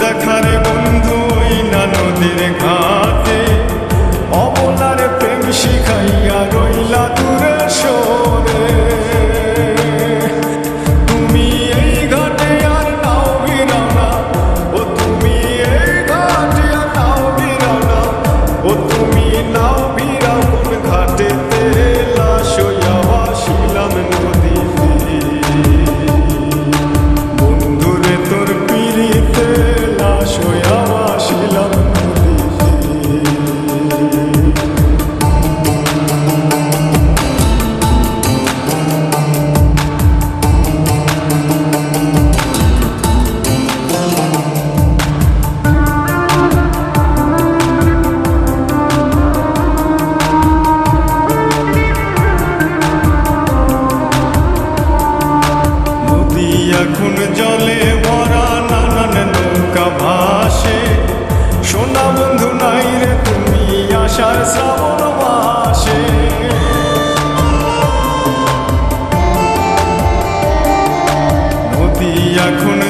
দেখারে বন্ধু ওই না নদীর এখন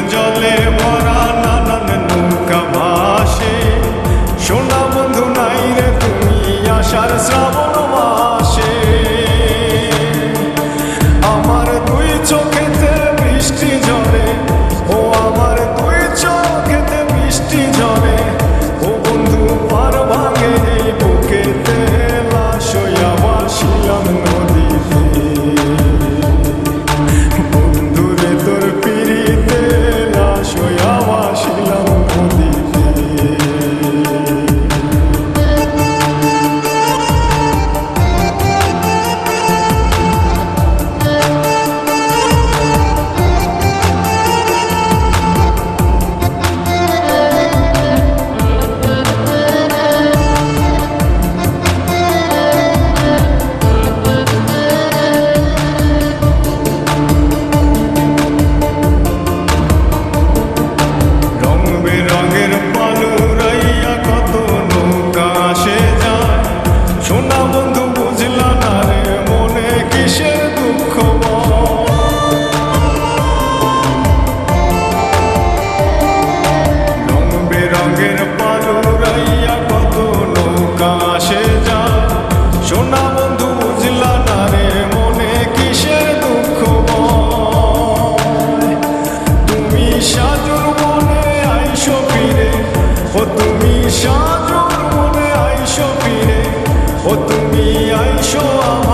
ও তুমি সাজন মনে আইসো ফিরে। ও তুমি আইসো আমার